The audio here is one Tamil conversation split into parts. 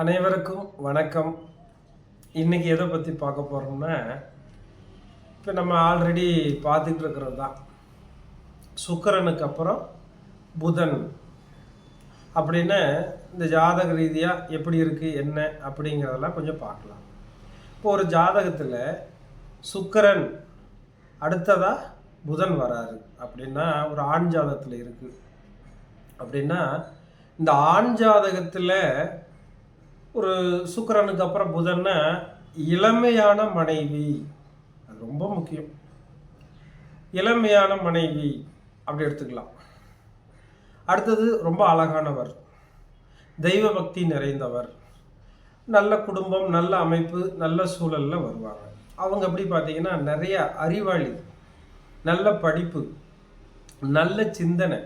அனைவருக்கும் வணக்கம். இன்னைக்கு எதை பற்றி பார்க்க போகிறோம்னா இப்போ நம்ம ஆல்ரெடி பார்த்துட்டு இருக்கிறது தான். சுக்கரனுக்கு அப்புறம் புதன். அப்படின்னு இந்த ஜாதக ரீதியாக எப்படி இருக்குது என்ன அப்படிங்கிறதெல்லாம் கொஞ்சம் பார்க்கலாம். இப்போ ஒரு ஜாதகத்தில் சுக்கரன் அடுத்ததாக புதன் வராரு. அப்படின்னா ஒரு ஆண் ஜாதகத்தில் இருக்குது அப்படின்னா இந்த ஆண் ஜாதகத்தில் ஒரு சுக்கரனுக்கு அப்புறம் புதன்னா இளமையான மனைவி. அது ரொம்ப முக்கியம். இளமையான மனைவி அப்படி எடுத்துக்கலாம். அடுத்தது ரொம்ப அழகானவர். தெய்வ பக்தி நிறைந்தவர். நல்ல குடும்பம் நல்ல அமைப்பு நல்ல சூழலில் வருவாங்க. அவங்க எப்படி பார்த்தீங்கன்னா நிறைய அறிவாளி நல்ல படிப்பு நல்ல சிந்தனை.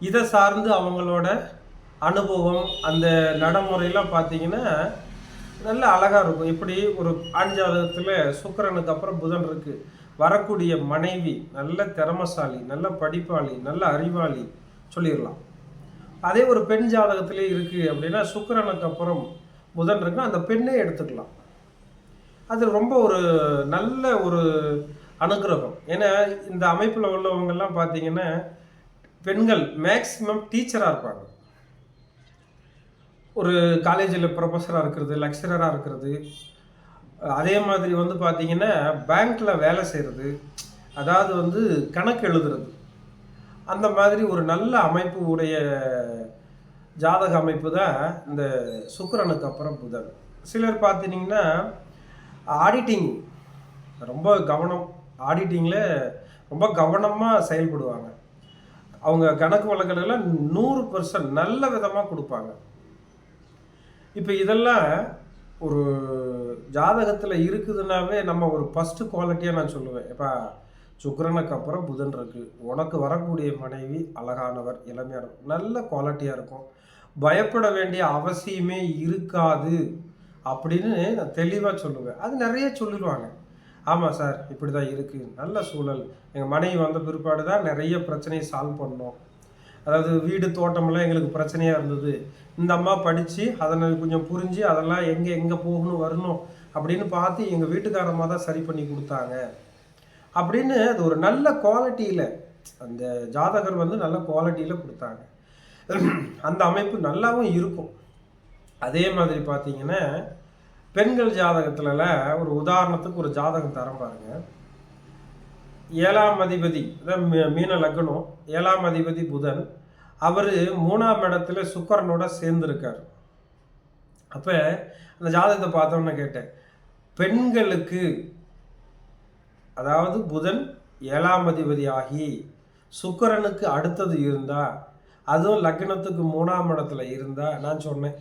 இதை சார்ந்து அவங்களோட அனுபவம் அந்த நடைமுறையெல்லாம் பார்த்தீங்கன்னா நல்ல அழகாக இருக்கும். இப்படி ஒரு ஆண் சுக்கரனுக்கு அப்புறம் புதன் இருக்குது வரக்கூடிய மனைவி நல்ல திறமசாலி நல்ல படிப்பாளி நல்ல அறிவாளி சொல்லிடலாம். அதே ஒரு பெண் ஜாதகத்திலே இருக்குது அப்படின்னா சுக்கரனுக்கு அப்புறம் புதன் இருக்குன்னா அந்த பெண்ணே எடுத்துக்கலாம். அது ரொம்ப ஒரு நல்ல ஒரு அனுகிரகம். ஏன்னா இந்த அமைப்பில் உள்ளவங்கெல்லாம் பார்த்தீங்கன்னா பெண்கள் மேக்சிமம் டீச்சராக இருப்பாங்க. ஒரு காலேஜில் ப்ரொஃபஸராக இருக்கிறது லெக்சரராக இருக்கிறது. அதே மாதிரி வந்து பார்த்தீங்கன்னா பேங்க்கில் வேலை செய்கிறது அதாவது வந்து கணக்கு எழுதுறது. அந்த மாதிரி ஒரு நல்ல அமைப்பு உடைய ஜாதக அமைப்பு தான் இந்த சுக்கரனுக்கு அப்புறம் புதன். சிலர் பார்த்தீங்கன்னா ஆடிட்டிங் ரொம்ப கவனம் ஆடிட்டிங்கில் ரொம்ப கவனமாக செயல்படுவாங்க. அவங்க கணக்கு வழக்குகளை நூறு பர்சன்ட் நல்ல விதமாக கொடுப்பாங்க. இப்போ இதெல்லாம் ஒரு ஜாதகத்தில் இருக்குதுன்னாவே நம்ம ஒரு ஃபஸ்ட்டு குவாலிட்டியாக நான் சொல்லுவேன். இப்போ சுக்கரனுக்கு அப்புறம் புதன் இருக்குது உனக்கு வரக்கூடிய மனைவி அழகானவர் இளமையான நல்ல குவாலிட்டியாக இருக்கும். பயப்பட வேண்டிய அவசியமே இருக்காது அப்படின்னு நான் தெளிவாக சொல்லுவேன். அது நிறைய சொல்லிடுவாங்க. ஆமாம் சார் இப்படி தான் இருக்குது நல்ல சூழல். எங்கள் மனைவி வந்த பிற்பாடு தான் நிறைய பிரச்சனையை சால்வ் பண்ணோம். அதாவது வீடு தோட்டமெல்லாம் எங்களுக்கு பிரச்சனையாக இருந்தது. இந்த அம்மா படித்து அதனை கொஞ்சம் புரிஞ்சு அதெல்லாம் எங்கே எங்கே போகணும் வரணும் அப்படின்னு பார்த்து எங்கள் வீட்டுக்காரமாக தான் சரி பண்ணி கொடுத்தாங்க. அப்படின்னு அது ஒரு நல்ல குவாலிட்டியில் அந்த ஜாதகர் வந்து நல்ல குவாலிட்டியில் கொடுத்தாங்க. அந்த அமைப்பு நல்லாவும் இருக்கும். அதே மாதிரி பார்த்தீங்கன்னா பெண்கள் ஜாதகத்துலலாம் ஒரு உதாரணத்துக்கு ஒரு ஜாதகம் தரம் பாருங்க. ஏழாம் அதிபதி மீ- மீன லக்னம் ஏழாம் அதிபதி புதன் அவர் மூணாம் இடத்துல சுக்கரனோட சேர்ந்துருக்கார். அப்போ அந்த ஜாதகத்தை பார்த்தோன்னே கேட்டேன். பெண்களுக்கு அதாவது புதன் ஏழாம் அதிபதி ஆகி சுக்கரனுக்கு அடுத்தது இருந்தா அதுவும் லக்னத்துக்கு மூணாம் இடத்துல இருந்தா நான் சொன்னேன்.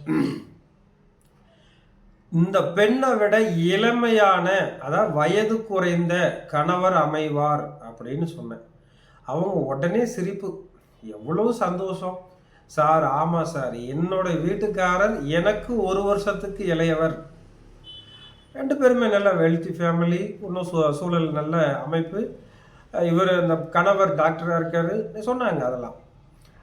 இந்த பெண்ணை விட இளமையான அதாவது வயது குறைந்த கணவர் அமைவார் அப்படின்னு சொன்னேன். அவங்க உடனே சிரிப்பு. எவ்வளவு சந்தோஷம்? சார் ஆமாம் சார். என்னோட வீட்டுக்காரர் எனக்கு ஒரு வருஷத்துக்கு இளையவர். ரெண்டு பேருமே நல்ல வெல்த்தி ஃபேமிலி இன்னும் சூ சூழல் நல்ல அமைப்பு. இவர் இந்த கணவர் டாக்டராக இருக்கார். சொன்னாங்க அதெல்லாம்.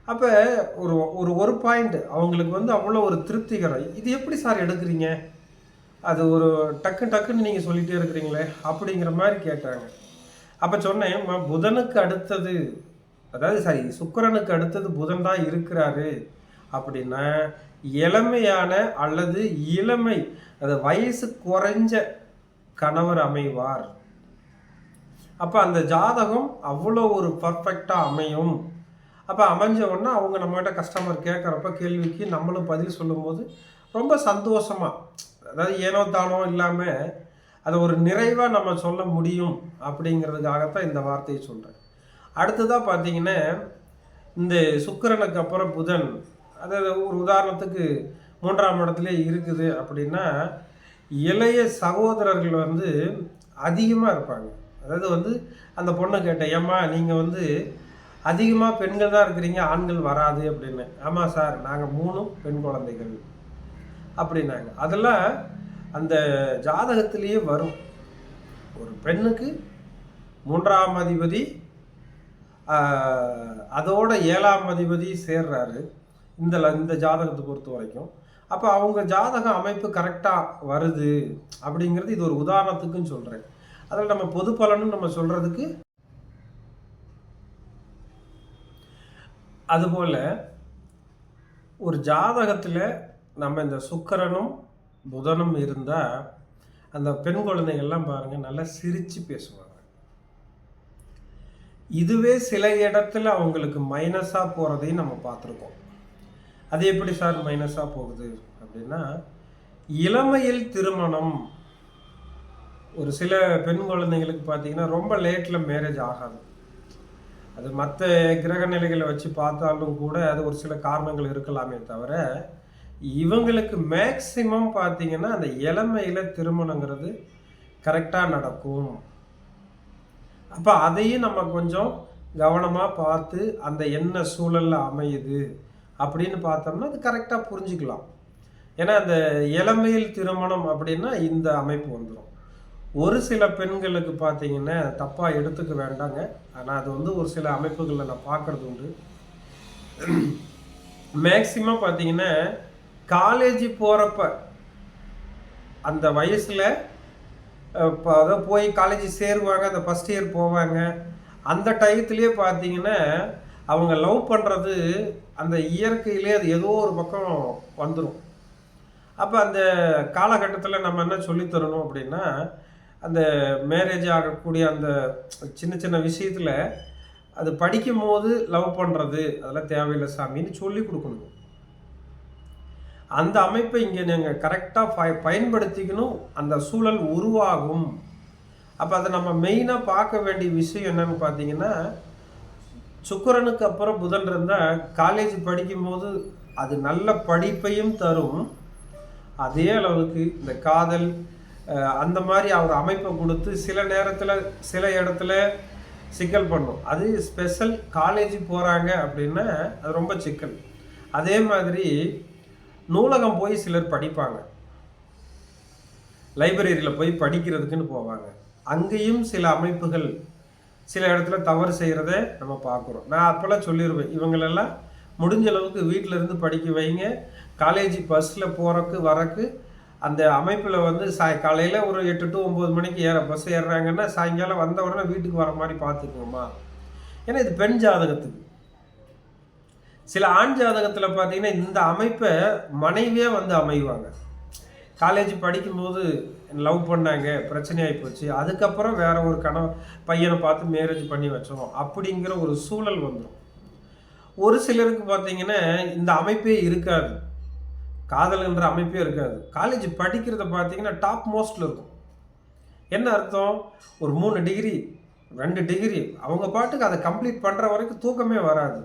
அப்போ ஒரு ஒரு ஒரு பாயிண்ட் அவங்களுக்கு வந்து அவ்வளோ ஒரு திருப்திகரம். இது எப்படி சார் எடுக்கிறீங்க? அது ஒரு டக்கு டக்குன்னு நீங்கள் சொல்லிகிட்டே இருக்கிறீங்களே அப்படிங்கிற மாதிரி கேட்டாங்க. அப்போ சொன்னேன் புதனுக்கு அடுத்தது அதாவது சரி சுக்கரனுக்கு அடுத்தது புதன் தான் இருக்கிறாரு அப்படின்னா இளமையான அல்லது இளமை அது வயசு குறைஞ்ச கணவர் அமைவார். அப்போ அந்த ஜாதகம் அவ்வளோ ஒரு பர்ஃபெக்டாக அமையும். அப்போ அமைஞ்ச உடனே அவங்க நம்மகிட்ட கஸ்டமர் கேட்குறப்ப கேள்விக்கு நம்மளும் பதில் சொல்லும்போது ரொம்ப சந்தோஷமாக அதாவது ஏனோ தானோ இல்லாமல் அதை ஒரு நிறைவாக நம்ம சொல்ல முடியும் அப்படிங்கிறதுக்காகத்தான் இந்த வார்த்தையை சொல்கிறேன் அடுத்ததாக பார்த்தீங்கன்னா இந்த சுக்கரனுக்கு அப்புறம் புதன் அதாவது ஒரு உதாரணத்துக்கு மூன்றாம் இடத்துல இருக்குது அப்படின்னா இளைய சகோதரர்கள் வந்து அதிகமாக இருப்பாங்க. அதாவது வந்து அந்த பொண்ணை கேட்டேன் ஏம்மா நீங்கள் வந்து அதிகமாக பெண்கள் தான் இருக்கிறீங்க ஆண்கள் வராது அப்படின்னு. ஆமாம் சார் நாங்கள் மூணும் பெண் குழந்தைகள் அப்படின்னாங்க. அதெல்லாம் அந்த ஜாதகத்திலேயே வரும். ஒரு பெண்ணுக்கு மூன்றாம் அதிபதி அதோட ஏழாம் அதிபதி சேர்றாரு. இந்த இந்த ஜாதகத்தை பொறுத்த வரைக்கும். அப்போ அவங்க ஜாதக அமைப்பு கரெக்டாக வருது அப்படிங்கிறது இது ஒரு உதாரணத்துக்குன்னு சொல்கிறேன் அதில் நம்ம பொது பலனும் நம்ம சொல்கிறதுக்கு அதுபோல் ஒரு ஜாதகத்தில் நம்ம இந்த சுக்கரனும் புதனும் இருந்தால் அந்த பெண் குழந்தைகள்லாம் பாருங்கள் நல்லா சிரித்து பேசுவாங்க. இதுவே சில இடத்துல அவங்களுக்கு மைனஸாக போகிறதையும் நம்ம பார்த்துருக்கோம். அது எப்படி சார் மைனஸாக போகுது அப்படின்னா இளமையில் திருமணம். ஒரு சில பெண் குழந்தைங்களுக்கு பார்த்தீங்கன்னா ரொம்ப லேட்டில் மேரேஜ் ஆகாது. அது மற்ற கிரக நிலைகளை வச்சு பார்த்தாலும் கூட அது ஒரு சில காரணங்கள் இருக்கலாமே தவிர இவங்களுக்கு மேக்சிமம் பார்த்தீங்கன்னா அந்த இளமையில் திருமணங்கிறது கரெக்டாக நடக்கும். அப்போ அதையும் நம்ம கொஞ்சம் கவனமாக பார்த்து அந்த என்ன சூழலில் அமையுது அப்படின்னு பார்த்தோம்னா அது கரெக்டாக புரிஞ்சுக்கலாம். ஏன்னா அந்த இளமையில் திருமணம் அப்படின்னா இந்த அமைப்பு வந்துடும் ஒரு சில பெண்களுக்கு பார்த்தீங்கன்னா தப்பாக எடுத்துக்க வேண்டாங்க. ஆனால் அது வந்து ஒரு சில அமைப்புகளில் நான் பார்க்குறது உண்டு. மேக்சிமம் பார்த்தீங்கன்னா காலேஜ் போகிறப்ப அந்த வயசில் இப்போ அதை போய் காலேஜ் சேருவாங்க அந்த ஃபஸ்ட் இயர் போவாங்க. அந்த டயத்துலேயே பார்த்தீங்கன்னா அவங்க லவ் பண்ணுறது அந்த இயற்கையிலே அது ஏதோ ஒரு பக்கம் வந்துடும் அப்போ அந்த காலகட்டத்தில் நம்ம என்ன சொல்லித்தரணும் அப்படின்னா அந்த மேரேஜ் ஆகக்கூடிய அந்த சின்ன சின்ன விஷயத்தில் அது படிக்கும் போது லவ் பண்ணுறது அதெல்லாம் தேவையில்லை சாமின்னு சொல்லி கொடுக்கணும். அந்த அமைப்பை இங்கே நீங்கள் கரெக்டாக ப பயன்படுத்திக்கணும். அந்த சூழல் உருவாகும். அப்போ அதை நம்ம மெயினாக பார்க்க வேண்டிய விஷயம் என்னன்னு பார்த்தீங்கன்னா சுக்கரனுக்கு அப்புறம் புதன் இருந்தால் காலேஜ் படிக்கும்போது அது நல்ல படிப்பையும் தரும். அதே அளவுக்கு இந்த காதல் அந்த மாதிரி அவர் அமைப்பை கொடுத்து சில நேரத்தில் சில இடத்துல சிக்கல் பண்ணும். அது ஸ்பெஷல் காலேஜ் போகிறாங்க அப்படின்னா அது ரொம்ப சிக்கல். அதே மாதிரி நூலகம் போய் சிலர் படிப்பாங்க. லைப்ரரியில் போய் படிக்கிறதுக்குன்னு போவாங்க. அங்கேயும் சில அமைப்புகள் சில இடத்துல தவறு செய்கிறத நம்ம பார்க்குறோம். நான் அப்போல்லாம் சொல்லிடுவேன் இவங்களெல்லாம் முடிஞ்ச அளவுக்கு வீட்டில் இருந்து படிக்க வைங்க. காலேஜ் பஸ்ஸில் போகிறக்கு வரக்கு அந்த அமைப்பில் வந்து சாய் காலையில் ஒரு எட்டு டு ஒம்பது மணிக்கு ஏற பஸ் ஏறுறாங்கன்னா சாயங்காலம் வந்த உடனே வீட்டுக்கு வர மாதிரி பார்த்துக்கோமா. ஏன்னா இது பெண் ஜாதகத்துக்கு. சில ஆண் ஜாதகத்தில் பார்த்தீங்கன்னா இந்த அமைப்பை மனைவியே வந்து அமைவாங்க. காலேஜ் படிக்கும்போது லவ் பண்ணாங்க பிரச்சனையாகி போச்சு. அதுக்கப்புறம் வேற ஒரு கணவன் பையனை பார்த்து மேரேஜ் பண்ணி வச்சோம். அப்படிங்கிற ஒரு சூழல் வந்துடும் ஒரு சிலருக்கு பார்த்தீங்கன்னா இந்த அமைப்பே இருக்காது. காதல்ன்ற அமைப்பே இருக்காது. காலேஜ் படிக்கிறத பார்த்தீங்கன்னா டாப் மோஸ்டில் இருக்கும். என்ன அர்த்தம்? ஒரு மூணு டிகிரி ரெண்டு டிகிரி அவங்க பாட்டுக்கு அதை கம்ப்ளீட் பண்ணுற வரைக்கும் தூக்கமே வராது.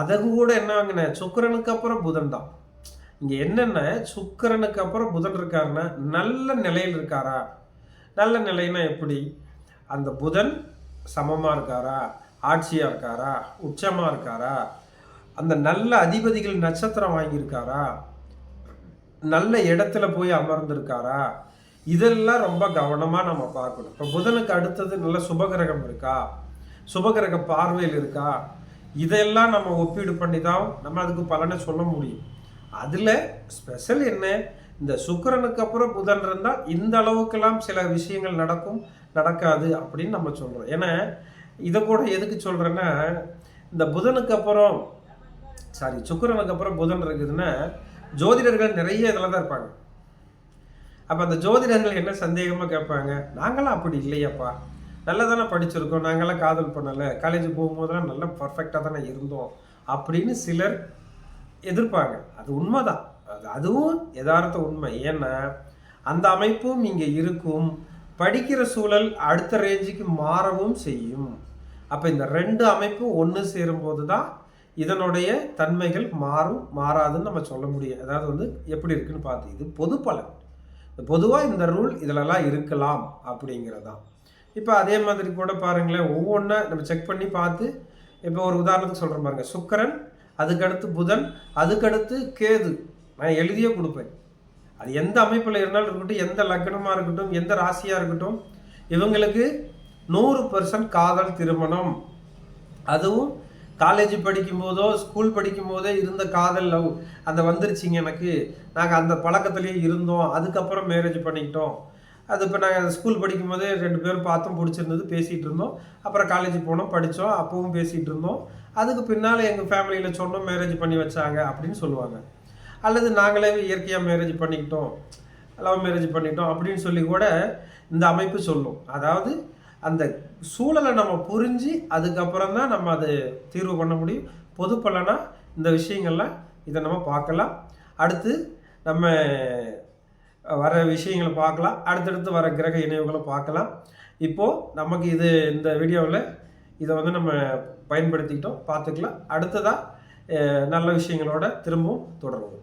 அதை கூட என்ன வாங்கின? சுக்கரனுக்கு அப்புறம் புதன் தான். இங்கே என்னென்ன? சுக்கரனுக்கு அப்புறம் புதன் இருக்காருன்னா நல்ல நிலையில் இருக்காரா? நல்ல நிலைன்னா எப்படி? அந்த புதன் சமமாக இருக்காரா? ஆட்சியாக இருக்காரா? உச்சமாக இருக்காரா? அந்த நல்ல அதிபதிகள் நட்சத்திரம் வாங்கியிருக்காரா? நல்ல இடத்துல போய் அமர்ந்திருக்காரா? இதெல்லாம் ரொம்ப கவனமாக நம்ம பார்க்கணும். இப்போ புதனுக்கு அடுத்தது நல்ல சுபகிரகம் இருக்கா? சுபகிரக பார்வையில் இருக்கா? இதெல்லாம் நம்ம ஒப்பீடு பண்ணி தான் நம்ம அதுக்கு பலனை சொல்ல முடியும். அதில் ஸ்பெஷல் என்ன? இந்த சுக்கரனுக்கு அப்புறம் புதன் இருந்தால் இந்த அளவுக்கெல்லாம் சில விஷயங்கள் நடக்கும் நடக்காது அப்படின்னு நம்ம சொல்கிறோம் ஏன்னா இதை கூட எதுக்கு சொல்கிறேன்னா இந்த புதனுக்கு அப்புறம் சாரி சுக்கரனுக்கு அப்புறம் புதன் இருக்குதுன்னா ஜோதிடர்கள் நிறைய இதில் தான் இருப்பாங்க. அப்போ அந்த ஜோதிடர்கள் என்ன சந்தேகமாக கேட்பாங்க? நாங்களாம் அப்படி இல்லையாப்பா. நல்லா தானே படிச்சிருக்கோம் நாங்கள்லாம் காதல் பண்ணலை காலேஜ் போகும்போதெல்லாம் நல்லா பர்ஃபெக்டாக தானே இருந்தோம் அப்படின்னு சிலர் எதிர்ப்பாங்க. அது உண்மைதான். அது அதுவும் யதார்த்த உண்மை. ஏன்னா அந்த அமைப்பும் இங்கே இருக்கும். படிக்கிற சூழல் அடுத்த ரேஞ்சுக்கு மாறவும் செய்யும். அப்போ இந்த ரெண்டு அமைப்பும் ஒன்று சேரும்போது தான் இதனுடைய தன்மைகள் மாறும் மாறாதுன்னு நம்ம சொல்ல முடியும். அதாவது வந்து எப்படி இருக்குன்னு பார்த்து இது பொது பலன். பொதுவாக இந்த ரூல் இதிலலாம் இருக்கலாம் அப்படிங்கிறதான். இப்போ அதே மாதிரி கூட பாருங்களேன் ஒவ்வொன்றா நம்ம செக் பண்ணி பார்த்து இப்போ ஒரு உதாரணத்துக்கு சொல்கிறேன் பாருங்கள் சுக்கரன் அதுக்கடுத்து புதன் அதுக்கடுத்து கேது. நான் எழுதியே கொடுப்பேன். அது எந்த அமைப்பில் இருந்தாலும் இருக்கட்டும் எந்த லக்னமாக இருக்கட்டும் எந்த ராசியாக இருக்கட்டும் இவங்களுக்கு நூறு பர்சன்ட் காதல் திருமணம். அதுவும் காலேஜ் படிக்கும்போதோ ஸ்கூல் படிக்கும்போதே இருந்த காதல் லவ் அந்த வந்துருச்சிங்க எனக்கு. நாங்கள் அந்த பழக்கத்துலேயே இருந்தோம். அதுக்கப்புறம் மேரேஜ் பண்ணிக்கிட்டோம். அது இப்போ நாங்கள் ஸ்கூல் படிக்கும்போதே ரெண்டு பேரும் பார்த்தோம் பிடிச்சிருந்தது பேசிகிட்டு இருந்தோம். அப்புறம் காலேஜ் போனோம் படித்தோம் அப்பவும் பேசிகிட்டு இருந்தோம். அதுக்கு பின்னால் எங்கள் ஃபேமிலியில் சொன்னோம் மேரேஜ் பண்ணி வச்சாங்க அப்படின்னு சொல்லுவாங்க. அல்லது நாங்களே இயற்கையாக மேரேஜ் பண்ணிக்கிட்டோம். லவ் மேரேஜ் பண்ணிட்டோம் அப்படின்னு சொல்லி கூட இந்த அமைப்பு சொல்லும். அதாவது அந்த சூழலை நம்ம புரிஞ்சு அதுக்கப்புறம் தான் நம்ம அது தீர்வு பண்ண முடியும். பொது இந்த விஷயங்கள்லாம் இதை நம்ம பார்க்கலாம். அடுத்து நம்ம வர விஷயங்களை பார்க்கலாம். அடுத்தடுத்து வர கிரக இணைவுகளை பார்க்கலாம். இப்போது நமக்கு இது இந்த வீடியோவில் இதை வந்து நம்ம பயன்படுத்திக்கிட்டோம். பார்த்துக்கலாம். அடுத்ததாக நல்ல விஷயங்களோட திரும்பவும் தொடருவோம்.